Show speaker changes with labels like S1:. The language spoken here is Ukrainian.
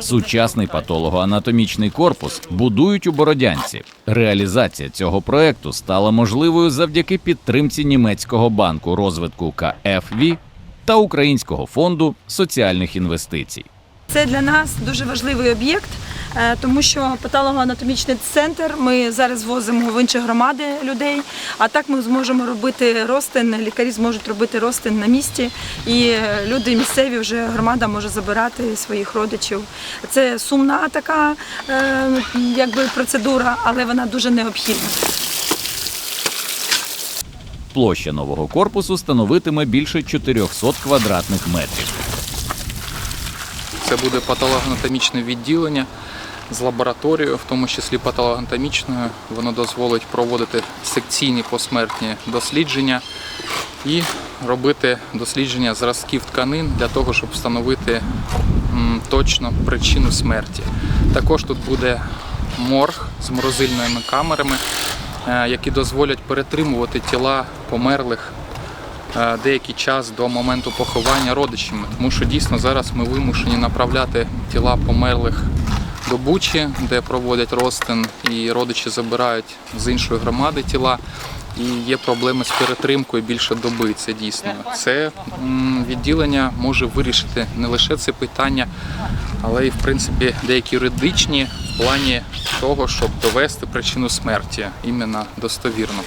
S1: Сучасний патологоанатомічний корпус будують у Бородянці. Реалізація цього проекту стала можливою завдяки підтримці німецького банку розвитку КФВ та Українського фонду соціальних інвестицій.
S2: Це для нас дуже важливий об'єкт, тому що патологоанатомічний центр ми зараз возимо в інші громади людей. А так ми зможемо робити ростин, лікарі зможуть робити ростин на місці, і е, люди місцеві вже громада може забирати своїх родичів. Це сумна така е, якби процедура, але вона дуже необхідна.
S1: Площа нового корпусу становитиме більше 400 квадратних метрів.
S3: Це буде патологоанатомічне відділення з лабораторією, в тому числі патологоанатомічною. Воно дозволить проводити секційні посмертні дослідження і робити дослідження зразків тканин для того, щоб встановити точно причину смерті. Також тут буде морг з морозильними камерами, е, які дозволять перетримувати тіла померлих е, деякий час до моменту поховання родичами, тому що дійсно зараз ми вимушені направляти тіла померлих до Бучі, де проводять розтин, і родичі забирають з іншої громади тіла. І є проблеми з перетримкою більше доби. Це дійсно. Це відділення може вирішити не лише це питання, але й в принципі деякі юридичні в плані того, щоб довести причину смерті іменно достовірно.